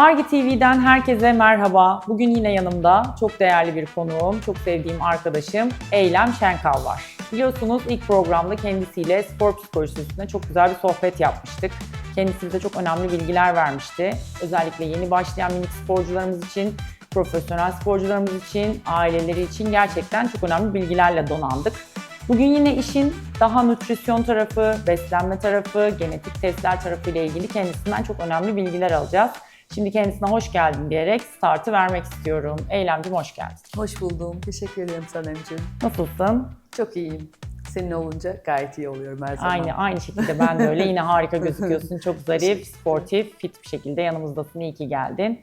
Hargi TV'den herkese merhaba. Bugün yine yanımda çok değerli bir konuğum, çok sevdiğim arkadaşım Eylem Şenkal var. Biliyorsunuz ilk programda kendisiyle spor psikolojisi üstüne çok güzel bir sohbet yapmıştık. Kendisi bize çok önemli bilgiler vermişti. Özellikle yeni başlayan minik sporcularımız için, profesyonel sporcularımız için, aileleri için gerçekten çok önemli bilgilerle donandık. Bugün yine işin daha nutrisyon tarafı, beslenme tarafı, genetik testler tarafı ile ilgili kendisinden çok önemli bilgiler alacağız. Şimdi kendisine hoş geldin diyerek startı vermek istiyorum. Eylemcim hoş geldin. Hoş buldum. Teşekkür ederim Sanemciğim. Nasılsın? Çok iyiyim. Senin olunca gayet iyi oluyorum her zaman. Aynı aynı şekilde ben de öyle. Yine harika gözüküyorsun. Çok zarif, sportif, fit bir şekilde yanımızdasın. İyi ki geldin.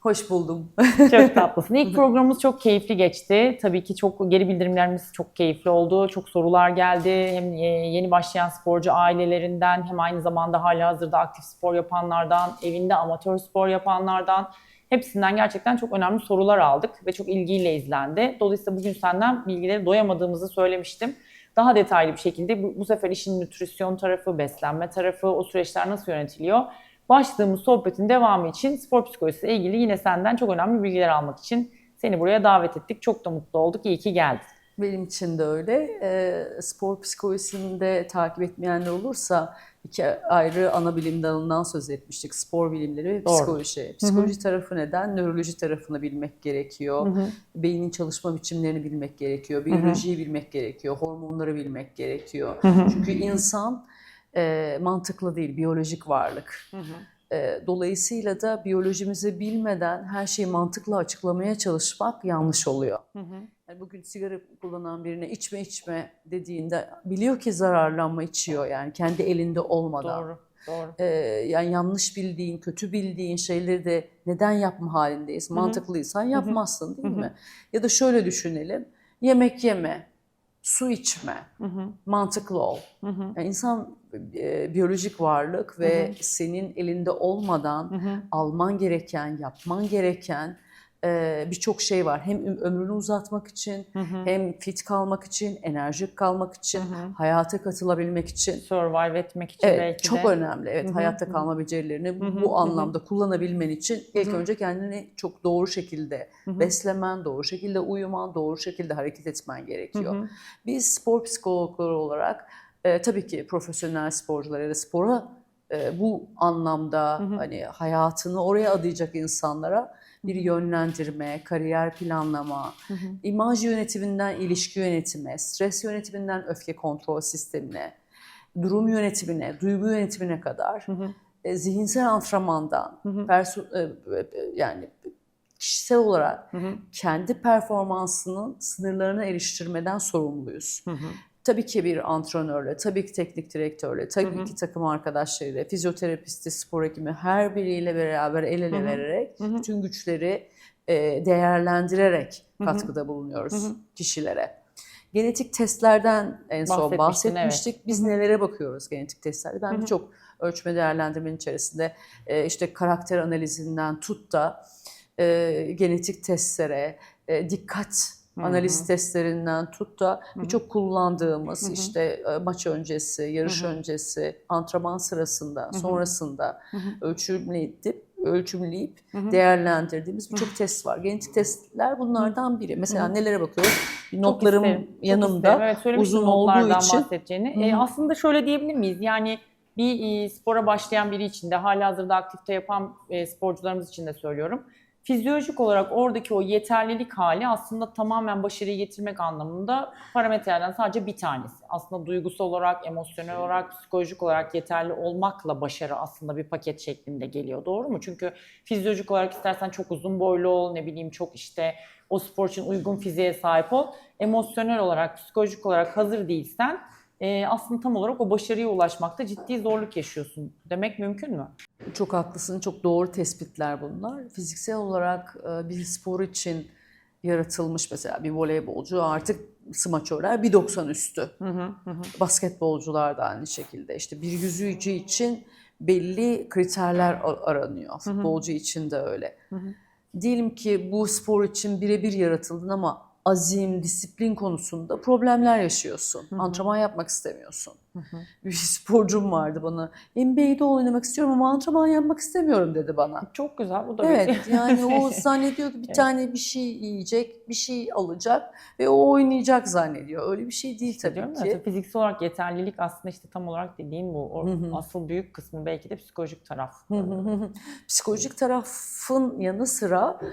Hoş buldum. Çok tatlısın. İlk programımız çok keyifli geçti. Tabii ki çok geri bildirimlerimiz çok keyifli oldu. Çok sorular geldi. Hem e, yeni başlayan sporcu ailelerinden hem aynı zamanda hala hazırda aktif spor yapanlardan, evinde amatör spor yapanlardan hepsinden gerçekten çok önemli sorular aldık ve çok ilgiyle izlendi. Dolayısıyla bugün senden bilgileri doyamadığımızı söylemiştim. Daha detaylı bir şekilde bu, bu sefer işin nütrisyon tarafı, beslenme tarafı, o süreçler nasıl yönetiliyor? Başladığımız sohbetin devamı için spor psikolojisiyle ilgili yine senden çok önemli bilgiler almak için seni buraya davet ettik. Çok da mutlu olduk. İyi ki geldin. Benim için de öyle. Ee, spor psikolojisini de takip etmeyenler olursa iki ayrı ana bilim dalından söz etmiştik. Spor bilimleri ve Doğru. psikoloji. Psikoloji tarafı neden? Nöroloji tarafını bilmek gerekiyor. Hı hı. Beynin çalışma biçimlerini bilmek gerekiyor. Biyolojiyi bilmek gerekiyor. Hormonları bilmek gerekiyor. Hı hı. Çünkü insan e, mantıklı değil, biyolojik varlık. E, dolayısıyla da biyolojimizi bilmeden her şeyi mantıkla açıklamaya çalışmak yanlış oluyor. Yani bugün sigara kullanan birine içme içme dediğinde biliyor ki zararlı ama içiyor yani kendi elinde olmadan. Doğru, doğru. E, yani yanlış bildiğin, kötü bildiğin şeyleri de neden yapma halindeyiz? Mantıklıysan yapmazsın değil Hı hı. mi? Ya da şöyle düşünelim. Yemek yeme, su içme, Hı hı, mantıklı ol. hı hı, Yani insan biyolojik varlık ve senin elinde olmadan hı hı. alman gereken, yapman gereken e, birçok şey var. Hem ömrünü uzatmak için, Hı hı. hem fit kalmak için, enerjik kalmak için, Hı hı. hayata katılabilmek için. Survive etmek için Evet, belki çok de. önemli. Evet, Hı hı, hayatta hı. kalma becerilerini Hı hı, hı bu hı. anlamda kullanabilmen için ilk hı. önce kendini çok doğru şekilde Hı hı. beslemen, doğru şekilde uyuman, doğru şekilde hareket etmen gerekiyor. Hı hı. Biz spor psikologları olarak e, tabii ki profesyonel sporcular ya da spora e, bu anlamda Hı hı. hani hayatını oraya adayacak insanlara bir yönlendirme, kariyer planlama, Hı hı. imaj yönetiminden ilişki yönetime, stres yönetiminden öfke kontrol sistemine, durum yönetimine, duygu yönetimine kadar Hı hı. e, zihinsel antrenmandan, Hı e, yani kişisel olarak Hı hı. kendi performansının sınırlarını eriştirmeden sorumluyuz. Hı hı. Tabii ki bir antrenörle, tabii ki teknik direktörle, tabii Hı hı. ki takım arkadaşlarıyla, fizyoterapisti, spor hekimi her biriyle beraber el ele Hı hı. vererek Hı hı. bütün güçleri e, değerlendirerek katkıda bulunuyoruz Hı hı. kişilere. Genetik testlerden en son bahsetmiştik. Biz Hı hı. nelere bakıyoruz genetik testlerde? Ben birçok ölçme değerlendirmenin içerisinde e, işte karakter analizinden tut da e, genetik testlere, e, dikkat Hı analiz hı. testlerinden tut da birçok kullandığımız Hı hı. işte e, maç öncesi, yarış Hı hı. öncesi, antrenman sırasında, hı. sonrasında ölçümleyip ölçümleyip Hı hı. değerlendirdiğimiz birçok test var. Genetik testler bunlardan biri. Mesela Hı hı. nelere bakıyoruz? Çok Notlarım isterim, çok yanımda isterim. Evet, uzun olduğu için. bahsedeceğini. Hı E, hı. aslında şöyle diyebilir miyiz? Yani bir e, spora başlayan biri için de hala hazırda aktifte yapan e, sporcularımız için de söylüyorum. Fizyolojik olarak oradaki o yeterlilik hali aslında tamamen başarıyı getirmek anlamında parametrelerden sadece bir tanesi. Aslında duygusal olarak, emosyonel olarak, psikolojik olarak yeterli olmakla başarı aslında bir paket şeklinde geliyor. Doğru mu? Çünkü fizyolojik olarak istersen çok uzun boylu ol, ne bileyim çok işte o spor için uygun fiziğe sahip ol. Emosyonel olarak, psikolojik olarak hazır değilsen e, aslında tam olarak o başarıya ulaşmakta ciddi zorluk yaşıyorsun demek mümkün mü? Çok haklısın, çok doğru tespitler bunlar. Fiziksel olarak e, bir spor için yaratılmış mesela bir voleybolcu artık smaçörler 1.90 üstü. Hı hı, hı. Basketbolcular da aynı şekilde. İşte bir yüzücü için belli kriterler aranıyor. Futbolcu için de öyle. Hı hı. Diyelim ki bu spor için birebir yaratıldın ama azim, disiplin konusunda problemler yaşıyorsun. Hı hı. Antrenman yapmak istemiyorsun. Bir sporcum vardı bana. NBA'de oynamak istiyorum ama antrenman yapmak istemiyorum dedi bana. Çok güzel. Bu da Evet bir- yani o zannediyor ki bir Evet. tane bir şey yiyecek, bir şey alacak ve o oynayacak zannediyor. Öyle bir şey değil tabii Diyorum ya, ki. işte fiziksel olarak yeterlilik aslında işte tam olarak dediğin bu. O asıl büyük kısmı belki de psikolojik taraf. Psikolojik tarafın yanı sıra e,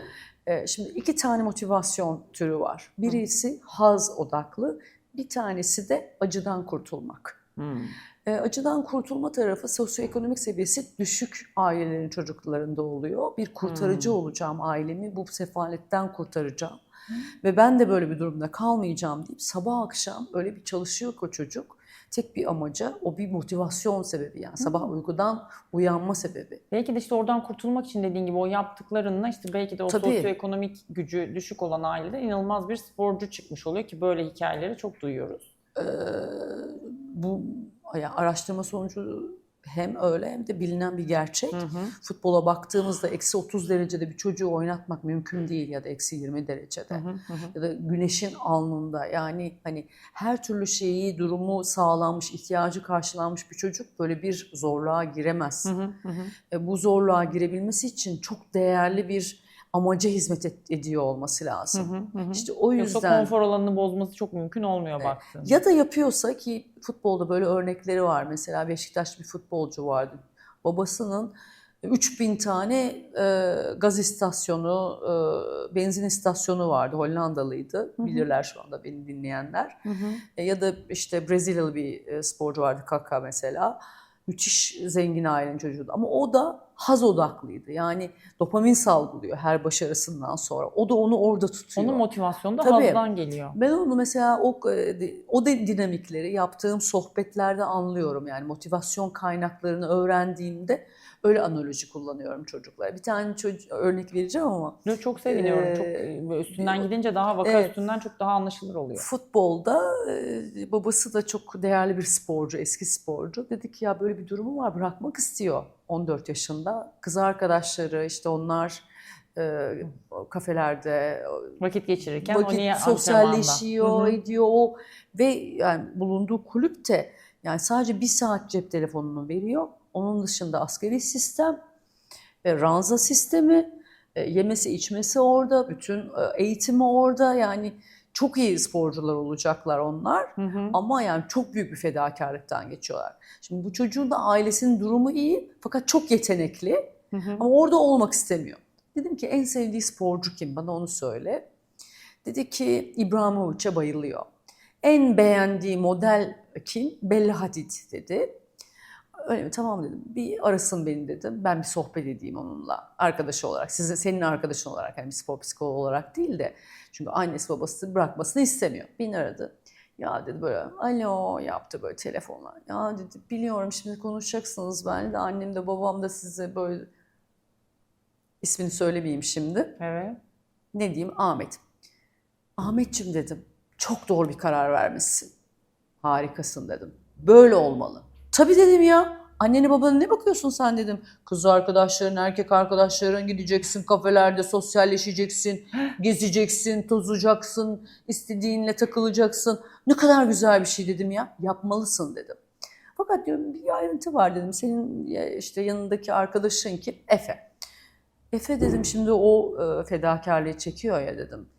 şimdi iki tane motivasyon türü var. Birisi haz odaklı, bir tanesi de acıdan kurtulmak. Hmm. Acıdan kurtulma tarafı sosyoekonomik seviyesi düşük ailelerin çocuklarında oluyor. Bir kurtarıcı Hmm. olacağım ailemi, bu sefaletten kurtaracağım. Ve ben de böyle bir durumda kalmayacağım deyip sabah akşam öyle bir çalışıyor o çocuk. Tek bir amaca, o bir motivasyon sebebi yani sabah uykudan uyanma sebebi. Belki de işte oradan kurtulmak için dediğin gibi o yaptıklarınla işte belki de o Tabii. sosyoekonomik gücü düşük olan ailede inanılmaz bir sporcu çıkmış oluyor ki böyle hikayeleri çok duyuyoruz. Ee, bu yani araştırma sonucu hem öyle hem de bilinen bir gerçek. Hı hı. Futbola baktığımızda eksi 30 derecede bir çocuğu oynatmak mümkün değil ya da eksi 20 derecede. Hı hı, hı. Ya da güneşin alnında yani hani her türlü şeyi, durumu sağlanmış, ihtiyacı karşılanmış bir çocuk böyle bir zorluğa giremez. Hı, hı hı. E, bu zorluğa girebilmesi için çok değerli bir amaca hizmet et- ediyor olması Hı lazım. hı, hı hı. İşte o Yoksa yüzden konfor alanını bozması çok mümkün olmuyor Evet. baktığında. ya da yapıyorsa ki futbolda böyle örnekleri var. Mesela Beşiktaş bir futbolcu vardı. Babasının 3000 tane e, gaz istasyonu, e, benzin istasyonu vardı. Hollandalıydı. hı. Bilirler şu anda beni dinleyenler. Hı hı. E, ya da işte Brezilyalı bir e, sporcu vardı Kaka mesela. Müthiş zengin ailenin çocuğuydu. Ama o da haz odaklıydı. Yani dopamin salgılıyor her başarısından sonra. O da onu orada tutuyor. Onun motivasyonu da Tabii. hazdan geliyor. Ben onu mesela o e, o dinamikleri yaptığım sohbetlerde anlıyorum. Yani motivasyon kaynaklarını öğrendiğimde öyle analoji kullanıyorum çocuklara. Bir tane çocuk örnek vereceğim ama Yo, Çok seviniyorum. Çok Ee, e, üstünden gidince daha vaka evet. üstünden çok daha anlaşılır oluyor. futbolda e, babası da çok değerli bir sporcu, eski sporcu. Dedi ki ya böyle bir durumu var bırakmak istiyor 14 yaşında. Kız arkadaşları işte onlar e, kafelerde Vakit geçirirken o vakit niye sosyalleşiyor, antrenmanda? Hı hı. ediyor o ve yani bulunduğu kulüpte yani sadece bir saat cep telefonunu veriyor. Onun dışında askeri sistem, e, ranza sistemi, e, yemesi içmesi orada, bütün e, eğitimi orada yani çok iyi sporcular olacaklar onlar. Hı hı. Ama yani çok büyük bir fedakarlıktan geçiyorlar. Şimdi bu çocuğun da ailesinin durumu iyi fakat çok yetenekli. Hı hı. Ama orada olmak istemiyor. Dedim ki en sevdiği sporcu kim? Bana onu söyle. Dedi ki İbrahimovic'e bayılıyor. En beğendiği model kim? Bella Hadid dedi. Öyle mi? Tamam dedim. Bir arasın beni dedim. Ben bir sohbet edeyim onunla. Arkadaşı olarak. Size, senin arkadaşın olarak. Yani bir spor psikoloğu olarak değil de. Çünkü annesi babası bırakmasını istemiyor. Beni aradı. Ya dedi böyle alo yaptı böyle telefonla. Ya dedi biliyorum şimdi konuşacaksınız benimle de annem de babam da size böyle ismini söylemeyeyim şimdi. Evet. Ne diyeyim Ahmet. Ahmetçim dedim çok doğru bir karar vermişsin. Harikasın dedim. Böyle olmalı. Tabii dedim ya. Annene babana ne bakıyorsun sen dedim. Kız arkadaşların, erkek arkadaşların gideceksin kafelerde sosyalleşeceksin, gezeceksin, tozacaksın, istediğinle takılacaksın. Ne kadar güzel bir şey dedim ya. Yapmalısın dedim. Fakat diyorum bir ayrıntı var dedim. Senin işte yanındaki arkadaşın kim? Efe. Efe dedim şimdi o e, fedakarlığı çekiyor ya dedim.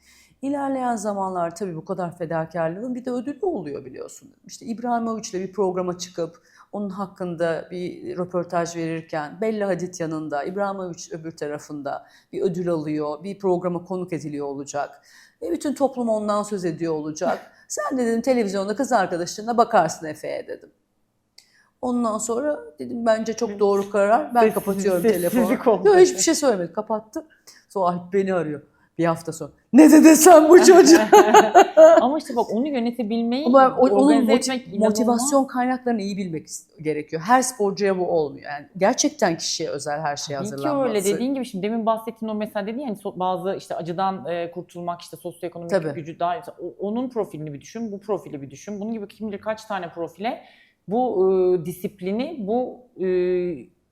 İlerleyen zamanlar tabii bu kadar fedakarlığın bir de ödülü oluyor biliyorsun dedim. İşte İbrahimovic'le bir programa çıkıp onun hakkında bir röportaj verirken Bella Hadid yanında, İbrahimovic öbür tarafında bir ödül alıyor, bir programa konuk ediliyor olacak. Ve bütün toplum ondan söz ediyor olacak. Sen de dedim televizyonda kız arkadaşlarına bakarsın Efe'ye dedim. Ondan sonra dedim bence çok doğru karar. Ben kapatıyorum telefonu. oldu. Yok hiçbir şey söylemedi. Kapattı. Sonra Alp beni arıyor. Bir hafta sonra. Ne dedin sen bu çocuğa? Ama işte bak onu yönetebilmeyi, Ama o- onun organize moti- etmek inanılmaz. motivasyon kaynaklarını iyi bilmek gerekiyor. Her sporcuya bu olmuyor. Yani gerçekten kişiye özel her ki hazırlanması. öyle dediğin gibi şimdi demin bahsettiğin o mesela dedin yani bazı işte acıdan e, kurtulmak işte sosyoekonomik Tabii. gücü daha onun profilini bir düşün, bu profili bir düşün. Bunun gibi kim bilir kaç tane profile bu e, disiplini, bu e,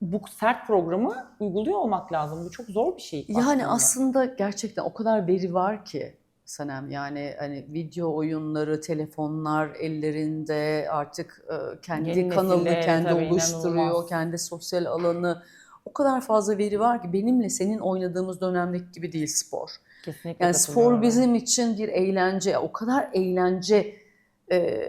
bu sert programı uyguluyor olmak lazım. Bu çok zor bir şey. Yani aslında. aslında gerçekten o kadar veri var ki Sanem. Yani hani video oyunları, telefonlar ellerinde artık e, kendi Yeni kanalını nesilde, kendi oluşturuyor, inanılmaz. kendi sosyal alanı. O kadar fazla veri var ki benimle senin oynadığımız dönemdeki gibi değil spor. Kesinlikle Yani spor bizim için bir eğlence, o kadar eğlence e,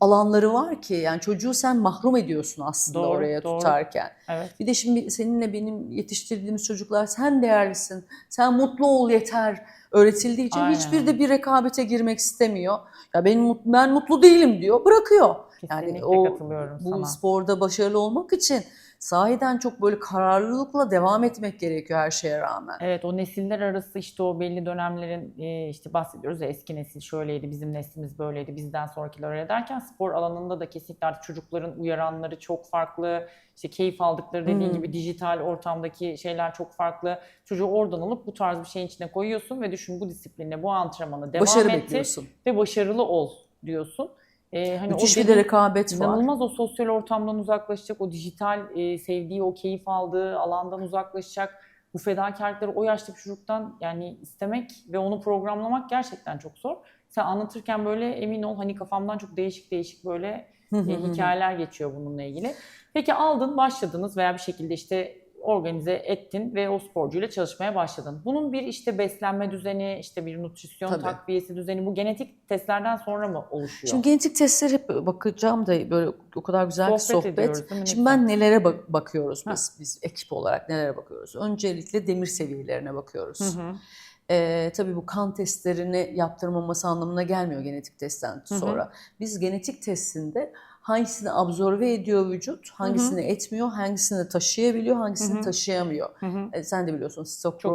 alanları var ki yani çocuğu sen mahrum ediyorsun aslında Doğru, oraya doğru. tutarken. Evet. Bir de şimdi seninle benim yetiştirdiğimiz çocuklar sen değerlisin, sen mutlu ol yeter öğretildiği için Aynen. hiçbir de bir rekabete girmek istemiyor. Ya benim mut- ben mutlu değilim diyor, bırakıyor. Yani Kesinlikle o katılıyorum bu sana. sporda başarılı olmak için sahiden çok böyle kararlılıkla devam etmek gerekiyor her şeye rağmen. Evet o nesiller arası işte o belli dönemlerin işte bahsediyoruz ya eski nesil şöyleydi, bizim neslimiz böyleydi, bizden sonrakiler öyle derken spor alanında da kesinlikle artık çocukların uyaranları çok farklı. İşte keyif aldıkları dediğin Hı. gibi dijital ortamdaki şeyler çok farklı. Çocuğu oradan alıp bu tarz bir şeyin içine koyuyorsun ve düşün bu disiplinle, bu antrenmanı devam Başarı bekliyorsun. ve başarılı ol diyorsun. E, hani Müthiş o bir de rekabet var. İnanılmaz o sosyal ortamdan uzaklaşacak, o dijital e, sevdiği, o keyif aldığı alandan uzaklaşacak. Bu fedakarlıkları o yaştaki çocuktan yani istemek ve onu programlamak gerçekten çok zor. Sen anlatırken böyle emin ol hani kafamdan çok değişik değişik böyle e, hikayeler geçiyor bununla ilgili. Peki aldın, başladınız veya bir şekilde işte organize ettin ve o sporcuyla çalışmaya başladın. Bunun bir işte beslenme düzeni, işte bir nutrisyon Tabii. takviyesi düzeni bu genetik testlerden sonra mı oluşuyor? Şimdi genetik testler hep bakacağım da böyle o kadar güzel bir Sohbet sohbet. ediyoruz, Şimdi ben nelere bak- bakıyoruz Ha. biz, biz ekip olarak nelere bakıyoruz? Öncelikle demir seviyelerine bakıyoruz. Hı hı. Ee, tabii bu kan testlerini yaptırmaması anlamına gelmiyor genetik testten hı. sonra. Biz genetik testinde hangisini absorbe ediyor vücut, hangisini etmiyor, hangisini taşıyabiliyor, hangisini Hı hı. taşıyamıyor. Hı hı. E, sen de biliyorsun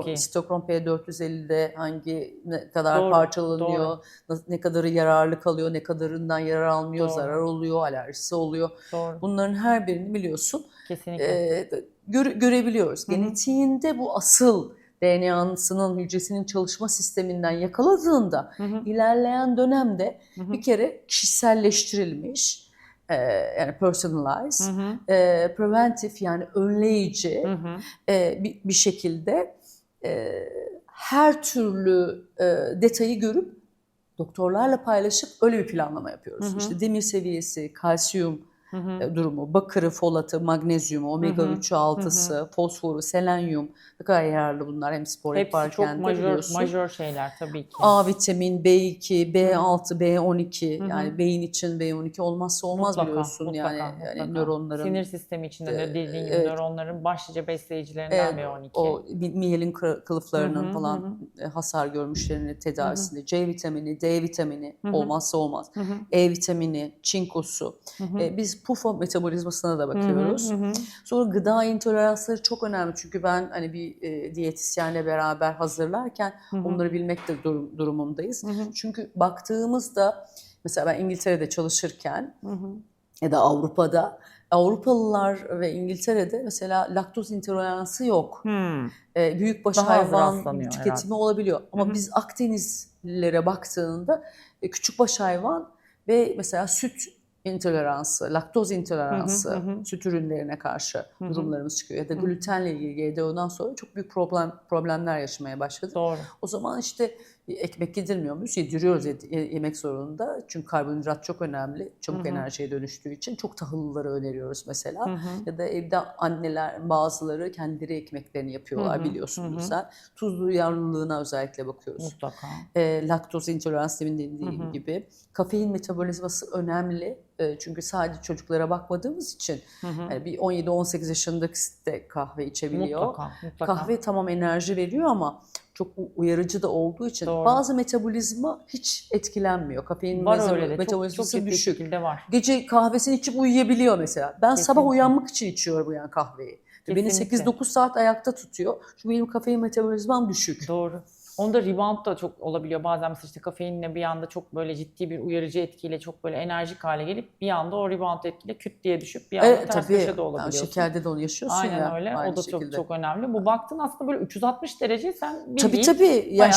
iyi. stokron P450'de hangi ne kadar Doğru, parçalanıyor, doğru. ne kadarı yararlı kalıyor, ne kadarından yarar almıyor, Doğru. zarar oluyor, alerjisi oluyor. Doğru. Bunların her birini biliyorsun Kesinlikle. e, göre- görebiliyoruz. Hı hı. Genetiğinde bu asıl DNA'sının hücresinin çalışma sisteminden yakaladığında Hı hı. ilerleyen dönemde Hı hı. bir kere kişiselleştirilmiş e, yani personalized, Hı hı. e, preventif yani önleyici Hı hı. e, bir, bir şekilde e, her türlü e, detayı görüp doktorlarla paylaşıp öyle bir planlama yapıyoruz. Hı hı. İşte demir seviyesi, kalsiyum Hı hı. e, durumu, bakırı, folatı, magnezyumu, omega Hı hı. 3'ü, 6'sı, fosforu, selenyum ne kadar yararlı bunlar hem spor Hepsi yaparken çok majör, biliyorsun. majör şeyler tabii ki. A vitamini, B2, B6, B12 Hı hı. yani beyin için B12 olmazsa olmaz Mutlaka, biliyorsun mutlaka, yani, yani mutlaka. nöronların Sinir sistemi içinde de dediğin gibi evet. nöronların başlıca besleyicilerinden Evet, B12. o mi- miyelin kı- kılıflarının Hı hı, falan e, hasar görmüşlerinin tedavisinde C vitamini, D vitamini Hı hı. olmazsa olmaz. Hı hı. E vitamini, çinkosu. Hı hı. E, biz PUFA metabolizmasına da hı, bakıyoruz. hı hı. Sonra gıda intoleransları çok önemli çünkü ben hani bir e, diyetisyenle beraber hazırlarken Hı hı. onları bilmek de dur- durumundayız. Hı hı. Çünkü baktığımızda mesela ben İngiltere'de çalışırken Hı hı. ya da Avrupa'da Avrupalılar ve İngiltere'de mesela laktoz intoleransı yok. Hmm. E, büyükbaş Daha hayvan tüketimi herhalde. olabiliyor. Ama Hı hı. biz Akdenizlilere baktığında e, küçükbaş hayvan ve mesela süt intoleransı, laktoz intoleransı, Hı hı, hı süt ürünlerine karşı hı. durumlarımız çıkıyor. Ya da glutenle ilgili GDO'dan sonra çok büyük problem problemler yaşamaya başladık. Doğru. O zaman işte ekmek yedirmiyor muyuz? Yediriyoruz yed- ye- yemek zorunda. Çünkü karbonhidrat çok önemli. Çabuk Hı hı. enerjiye dönüştüğü için çok tahıllıları öneriyoruz mesela. Hı hı. Ya da evde anneler bazıları kendileri ekmeklerini yapıyorlar Hı hı, biliyorsunuz hı hı. sen. Tuzlu yararlılığına özellikle bakıyoruz. Mutlaka. E, laktoz intolerans demin dediğim Hı hı. gibi. Kafein metabolizması önemli. E, çünkü sadece çocuklara bakmadığımız için Hı hı. yani bir 17-18 yaşındaki de kahve içebiliyor. Mutlaka. Mutlaka. Kahve tamam enerji veriyor ama çok uyarıcı da olduğu için Doğru. bazı metabolizma hiç etkilenmiyor. Kafein var öyle de. Çok, çok metabolizması düşük. var. Gece kahvesini içip uyuyabiliyor mesela. Ben sabah Kesinlikle. uyanmak için içiyorum yani kahveyi. Ve Beni Kesinlikle. 8-9 saat ayakta tutuyor. Çünkü benim kafein metabolizmam düşük. Doğru. Onda rebound da çok olabiliyor. Bazen mesela işte kafeinle bir anda çok böyle ciddi bir uyarıcı etkiyle çok böyle enerjik hale gelip bir anda o rebound etkiyle küt diye düşüp bir anda Evet ters tabii. köşe de Yani olabiliyorsun. şekerde de onu yaşıyorsun Aynen ya. öyle. aynı o da çok şekilde. çok önemli. Bu baktın aslında böyle 360 derece sen Tabii bildiğin tabii. Ya bayağı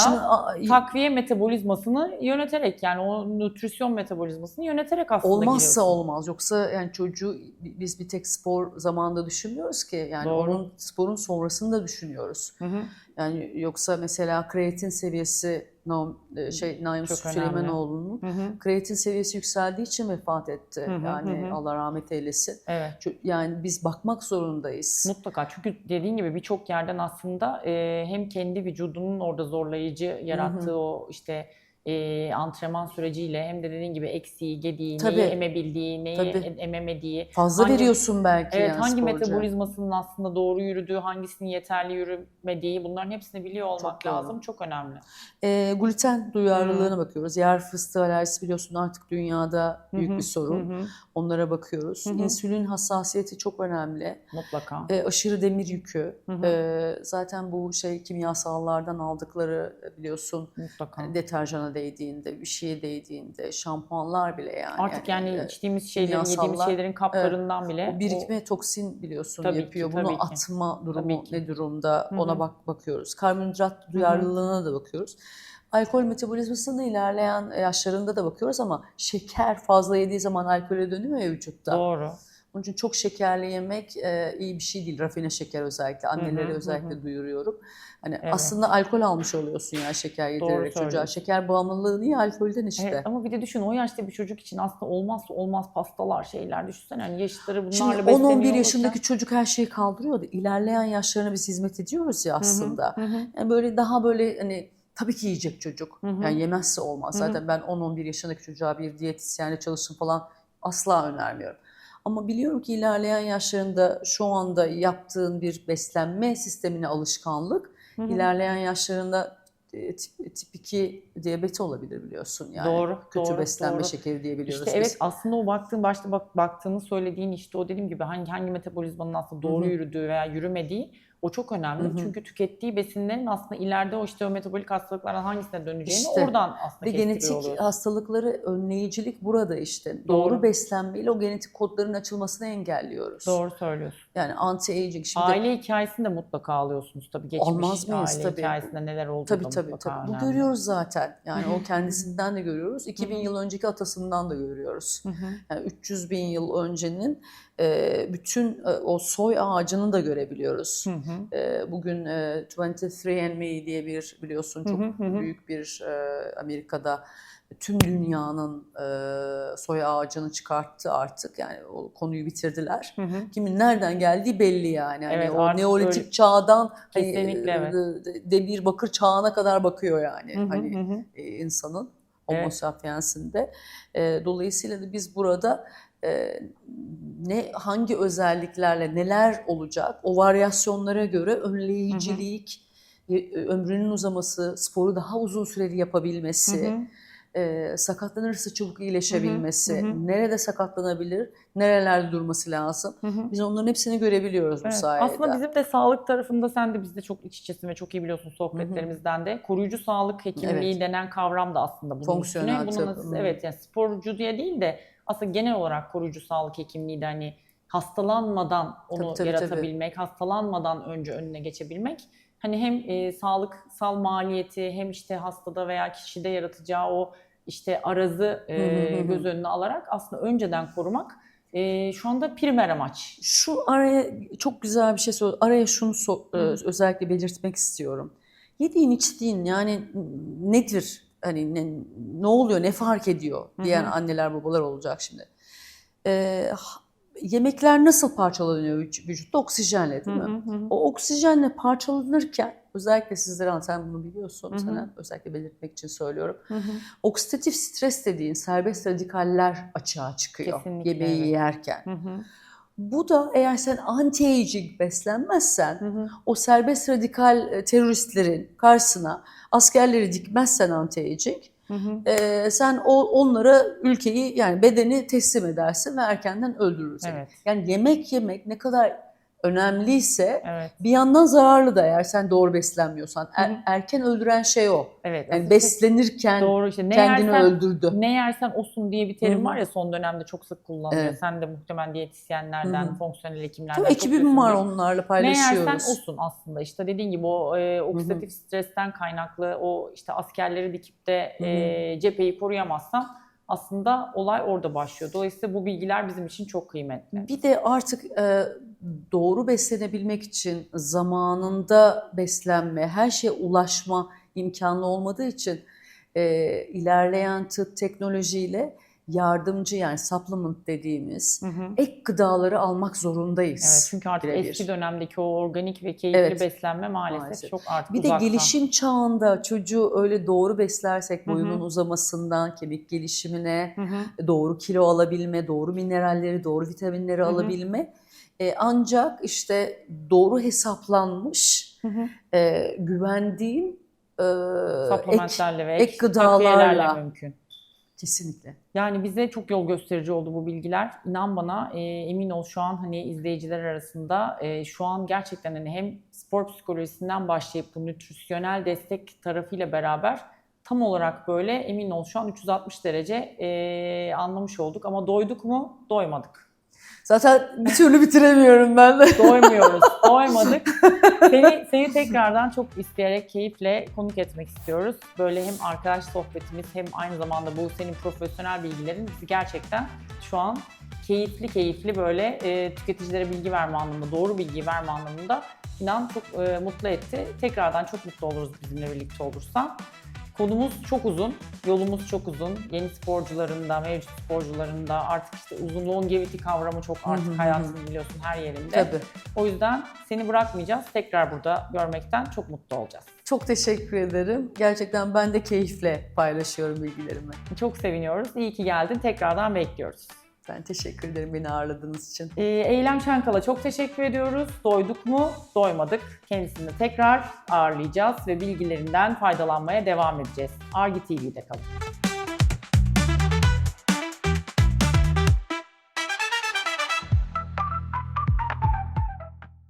şimdi, takviye metabolizmasını yöneterek yani o nutrisyon metabolizmasını yöneterek aslında Olmazsa giriyorsun. olmaz. Yoksa yani çocuğu biz bir tek spor zamanında düşünmüyoruz ki. Yani Doğru. onun sporun sonrasını da düşünüyoruz. Hı hı. Yani yoksa mesela kreatin seviyesi Naum, e, şey Naim Çok Süleymanoğlu'nun Hı hı. kreatin seviyesi yükseldiği için vefat etti. Hı hı, yani hı hı. Allah rahmet eylesin. Evet. Ço- Yani biz bakmak zorundayız. Mutlaka çünkü dediğin gibi birçok yerden aslında e, hem kendi vücudunun orada zorlayıcı yarattığı o işte e, antrenman süreciyle hem de dediğin gibi eksiği, gediği, Tabii. neyi emebildiği, neyi Tabii. e- ememediği, Fazla hangi- veriyorsun belki evet yani hangi sporcuya. metabolizmasının aslında doğru yürüdüğü, hangisinin yeterli yürümediği bunların hepsini biliyor olmak Çok doğru. lazım. Çok önemli. E, gluten duyarlılığına bakıyoruz. Yer fıstığı alerjisi biliyorsun artık dünyada büyük Hı hı, bir sorun. Hı hı. Onlara bakıyoruz. Hı hı. İnsülin hassasiyeti çok önemli. Mutlaka. E, aşırı demir yükü. Hı hı. E, zaten bu şey kimyasallardan aldıkları e, biliyorsun Mutlaka. hani deterjana değdiğinde, bir şeye değdiğinde, şampuanlar bile yani. Artık yani e, içtiğimiz şeylerin, yediğimiz şeylerin kaplarından bile o birikme toksin biliyorsun Tabii ki, yapıyor. tabii Bunu ki. atma durumu Tabii ki. ne durumda Hı hı. ona bak bakıyoruz. Karbonhidrat duyarlılığına da bakıyoruz. Alkol metabolizmasının ilerleyen yaşlarında da bakıyoruz ama şeker fazla yediği zaman alkole dönüyor ya vücutta. o doğru. Onun için çok şekerli yemek e, iyi bir şey değil. Rafine şeker özellikle. Annelere hı, hı özellikle duyuruyorum. Hani Evet. aslında alkol almış oluyorsun ya şeker yedirerek çocuğa. Şeker bağımlılığı niye alkolden işte. Evet, ama bir de düşün o yaşta bir çocuk için aslında olmazsa olmaz pastalar şeyler düşünsene hani yaşları bunlarla Şimdi besleniyor 10-11 olursa- yaşındaki çocuk her şeyi kaldırıyor da ilerleyen yaşlarına biz hizmet ediyoruz ya aslında. Hı hı. Yani böyle daha böyle hani tabii ki yiyecek çocuk. Hı hı. Yani yemezse olmaz. Hı hı. Zaten ben 10-11 yaşındaki çocuğa bir diyetisyenle çalışın falan asla önermiyorum. Ama biliyorum ki ilerleyen yaşlarında şu anda yaptığın bir beslenme sistemine alışkanlık Hı hı. ilerleyen yaşlarında e, tip, tip 2 diyabeti olabilir biliyorsun yani. Doğru, Kötü doğru, beslenme doğru. şekeri diyebiliyoruz İşte biz. evet aslında o baktığın başta bak, baktığını söylediğin işte o dediğim gibi hangi hangi metabolizmanın aslında doğru Hı hı. yürüdüğü veya yürümediği o çok önemli. Hı hı. Çünkü tükettiği besinlerin aslında ileride o işte o metabolik hastalıklardan hangisine döneceğini İşte. oradan aslında Ve genetik oluyorsun. hastalıkları önleyicilik burada işte. Doğru, Doğru. beslenmeyle o genetik kodların açılmasını engelliyoruz. Doğru söylüyorsun. Yani anti-aging şimdi Aile hikayesini de mutlaka alıyorsunuz tabii geçmiş Olmaz mıyız? aile Tabii. hikayesinde neler olduğu tabii da tabii tabii. Bu önemli. görüyoruz zaten. Yani o kendisinden de görüyoruz. 2000 yıl önceki atasından da görüyoruz. Yani 300 bin yıl öncenin bütün o soy ağacını da görebiliyoruz. Hı hı. E, Bugün e, 23andMe diye bir biliyorsun çok Hı hı, hı hı. büyük bir e, Amerika'da tüm dünyanın e, soy ağacını çıkarttı artık. Yani o konuyu bitirdiler. Hı hı. Kimin nereden geldiği belli yani. Hani Evet, o neolitik öyle- çağdan hani, evet. demir bakır çağına kadar bakıyor yani Hı hı, hani hı hı. e, insanın Homo Evet. sapiensinde. E, dolayısıyla da biz burada e, ne hangi özelliklerle neler olacak o varyasyonlara göre önleyicilik, e, ömrünün uzaması, sporu daha uzun süreli yapabilmesi, Hı hı. e, sakatlanırsa çabuk iyileşebilmesi, hı hı. nerede sakatlanabilir, nerelerde durması lazım. Hı hı. Biz onların hepsini görebiliyoruz bu Evet, sayede. Aslında bizim de sağlık tarafında sen de bizde çok iç içesin ve çok iyi biliyorsun sohbetlerimizden de. Koruyucu sağlık hekimliği Evet. denen kavram da aslında bunun Fonksiyonel üstüne. Bunun hı. evet yani sporcu diye değil de aslında genel olarak koruyucu sağlık hekimliği de hani hastalanmadan onu Tabii, tabii, yaratabilmek, hastalanmadan önce önüne geçebilmek. Hani hem e, sağlıksal maliyeti hem işte hastada veya kişide yaratacağı o işte arazı e, Hı hı hı hı. göz önüne alarak aslında önceden korumak e, şu anda primer amaç. Şu araya çok güzel bir şey söyle. Araya şunu so- Hı e, özellikle belirtmek istiyorum. Yediğin içtiğin yani nedir? Hani ne, ne oluyor, ne fark ediyor diyen Hı hı. anneler babalar olacak şimdi. Ee, yemekler nasıl parçalanıyor vüc- vücutta? Oksijenle değil mi? Hı hı hı. O oksijenle parçalanırken özellikle sizlere sen bunu biliyorsun. Hı hı. Sana özellikle belirtmek için söylüyorum. Hı hı. Oksidatif stres dediğin serbest radikaller açığa çıkıyor Kesinlikle, yemeği evet. yerken. Hı hı. Bu da eğer sen anti-aging beslenmezsen Hı hı. o serbest radikal e, teröristlerin karşısına askerleri dikmezsen anti-aging Hı hı. e, sen o onlara ülkeyi yani bedeni teslim edersin ve erkenden öldürürsün. Evet. Yani yemek yemek ne kadar önemliyse Evet. bir yandan zararlı da eğer sen doğru beslenmiyorsan. Er- Hı hı. erken öldüren şey o. Evet. Yani beslenirken doğru işte ne kendini yersen öldürdü. ne yersen osun diye bir terim Hı hı. var ya son dönemde çok sık kullanılıyor. Evet. Sen de muhtemelen diyetisyenlerden, Hı hı. fonksiyonel hekimlerden Tabii ekibim var onlarla Ne paylaşıyoruz. yersen osun aslında. İşte dediğin gibi o e, oksidatif stresten kaynaklı o işte askerleri dikip de Hı hı. e, cepheyi koruyamazsan aslında olay orada başlıyor. Dolayısıyla bu bilgiler bizim için çok kıymetli. Bir de artık e, doğru beslenebilmek için zamanında beslenme, her şeye ulaşma imkanı olmadığı için e, ilerleyen tıp teknolojiyle yardımcı yani supplement dediğimiz Hı hı. ek gıdaları almak zorundayız. Evet çünkü artık birebir. eski dönemdeki o organik ve keyifli Evet. beslenme maalesef, Maalesef. çok artık Bir de uzakta. gelişim çağında çocuğu öyle doğru beslersek boyunun uzamasından kemik gelişimine, Hı hı. doğru kilo alabilme, doğru mineralleri, doğru vitaminleri Hı hı. alabilme e, ancak işte doğru hesaplanmış, Hı hı. e, güvendiğin e, ek, ve ek ek gıdalarla. mümkün. Kesinlikle. Yani bize çok yol gösterici oldu bu bilgiler. İnan bana e, emin ol şu an hani izleyiciler arasında e, şu an gerçekten hani hem spor psikolojisinden başlayıp bu nütrisyonel destek tarafıyla beraber tam olarak böyle emin ol şu an 360 derece e, anlamış olduk. Ama doyduk mu? Doymadık. Zaten bir türlü bitiremiyorum ben de. Doymuyoruz, doymadık. Seni, seni tekrardan çok isteyerek, keyifle konuk etmek istiyoruz. Böyle hem arkadaş sohbetimiz hem aynı zamanda bu senin profesyonel bilgilerin gerçekten şu an keyifli keyifli böyle e, tüketicilere bilgi verme anlamında, doğru bilgi verme anlamında inan çok e, mutlu etti. Tekrardan çok mutlu oluruz bizimle birlikte olursan. Konumuz çok uzun, yolumuz çok uzun. Yeni sporcuların da, mevcut sporcuların da artık işte uzun longevity kavramı çok hı artık hı. hayatın biliyorsun her yerinde. Tabii. O yüzden seni bırakmayacağız. Tekrar burada görmekten çok mutlu olacağız. Çok teşekkür ederim. Gerçekten ben de keyifle paylaşıyorum bilgilerimi. Çok seviniyoruz. İyi ki geldin. Tekrardan bekliyoruz. Ben teşekkür ederim beni ağırladığınız için. Ee, Eylem Çankal'a çok teşekkür ediyoruz. Doyduk mu? Doymadık. Kendisini tekrar ağırlayacağız ve bilgilerinden faydalanmaya devam edeceğiz. Argi TV'de kalın.